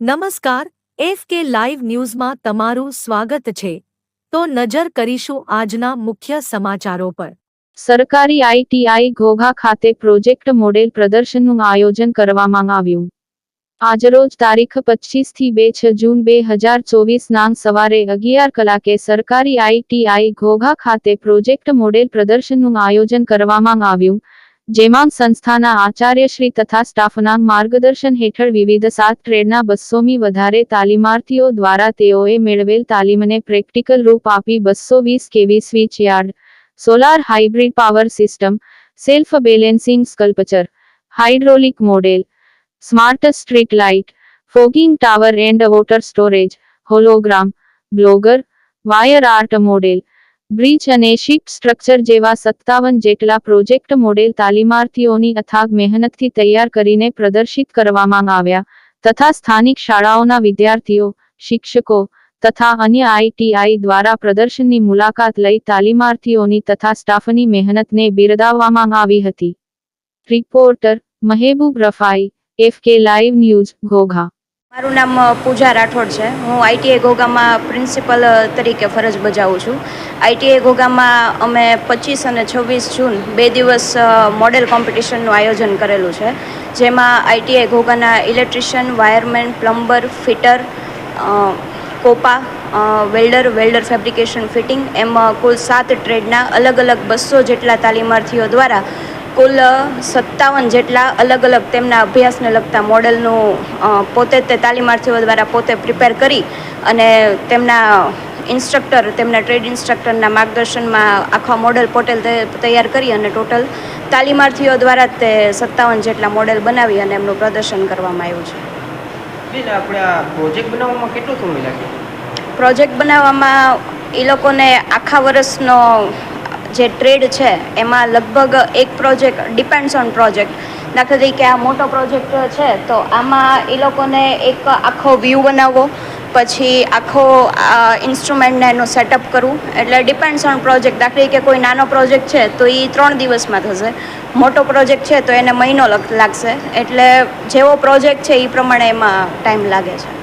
નમસ્કાર, F K live ન્યૂઝમાં તમારું સ્વાગત છે. તો નજર કરીશું આજના મુખ્ય સમાચારો પર. સરકારી આઈટીઆઈ ઘોઘા ખાતે પ્રોજેક્ટ મોડેલ પ્રદર્શનનું આયોજન કરવામાં આવ્યું. આજરોજ તારીખ પચીસથી બે છ જૂન બે હજાર ચોવીસ નાંગ સવારે અગિયાર કલાકે સરકારી આઈટીઆઈ ઘોઘા ખાતે પ્રોજેક્ટ મોડેલ પ્રદર્શનનું આયોજન કરવામાં આવ્યું. જેમાં સંસ્થાના આચાર્યશ્રી તથા સ્ટાફના માર્ગદર્શન હેઠળ વિવિધ સાત ટ્રેડના બસોમી વધારે તાલીમાર્થીઓ દ્વારા તેઓએ મેળવેલ તાલીમને પ્રેક્ટિકલ રૂપ આપી બસો વીસ કેવી switch yard, solar hybrid power system, self balancing sculpture, hydraulic model, smart street light, fogging tower and water storage, hologram, blogger, wire art model bridge અને શિપ સ્ટ્રક્ચર જેવા સત્તાવન જેટલા પ્રોજેક્ટ મોડેલ તાલીમાર્થીઓની અથાગ મહેનતથી તૈયાર કરીને પ્રદર્શિત કરવામાં આવ્યા, તથા સ્થાનિક શાળાઓના વિદ્યાર્થીઓ, શિક્ષકો, તથા અન્ય આઈટીઆઈ દ્વારા પ્રદર્શનની મુલાકાત લઈ તાલીમાર્થીઓની તથા સ્ટાફની મહેનતને બિરદાવવામાં આવી હતી. Reporter Mehboob Rafai, F K live news, Ghogha. મારું નામ પૂજા રાઠોડ છે. હું આઈટીઆઈ ગોગામાં પ્રિન્સિપલ તરીકે ફરજ બજાવું છું. આઈટીઆઈ ગોગામાં અમે પચીસ અને છવ્વીસ જૂન બે દિવસ મોડેલ કોમ્પિટિશનનું આયોજન કરેલું છે. જેમાં ITI ગોગાના electrician, wireman, plumber, fitter COPA welder welder fabrication fitting, એમ કુલ સાત ટ્રેડના અલગ અલગ બસો જેટલા તાલીમાર્થીઓ દ્વારા કુલ સત્તાવન જેટલા અલગ અલગ તેમના અભ્યાસને લગતા મોડેલનું પોતે તે તાલીમાર્થીઓ દ્વારા પોતે પ્રિપેર કરી અને તેમના ઇન્સ્ટ્રક્ટર તેમના ટ્રેડ ઇન્સ્ટ્રક્ટરના માર્ગદર્શનમાં આખા મોડેલ પોટેલ તૈયાર કરી અને ટોટલ તાલીમાર્થીઓ દ્વારા જ તે સત્તાવન જેટલા મોડેલ બનાવી અને એમનું પ્રદર્શન કરવામાં આવ્યું છે. બેન આપણે આ પ્રોજેક્ટ બનાવવામાં કેટલો સમય લાગ્યો? પ્રોજેક્ટ બનાવવામાં એ લોકોને આખા વર્ષનો જે ટ્રેડ છે, એમાં લગભગ એક પ્રોજેક્ટ ડિપેન્ડ્સ ઓન પ્રોજેક્ટ. દાખલા તરીકે આ મોટો પ્રોજેક્ટ છે, તો આમાં એ લોકોને એક આખો વ્યૂ બનાવવો પછી આખો ઇન્સ્ટ્રુમેન્ટને એનું સેટઅપ કરવું એટલે ડિપેન્ડ્સ ઓન પ્રોજેક્ટ દાખલા તરીકે કોઈ નાનો પ્રોજેક્ટ છે, તો એ ત્રણ દિવસમાં થશે. મોટો પ્રોજેક્ટ છે, તો એને મહિનો લગ- લાગશે. એટલે જેવો પ્રોજેક્ટ છે એ પ્રમાણે એમાં ટાઈમ લાગે છે.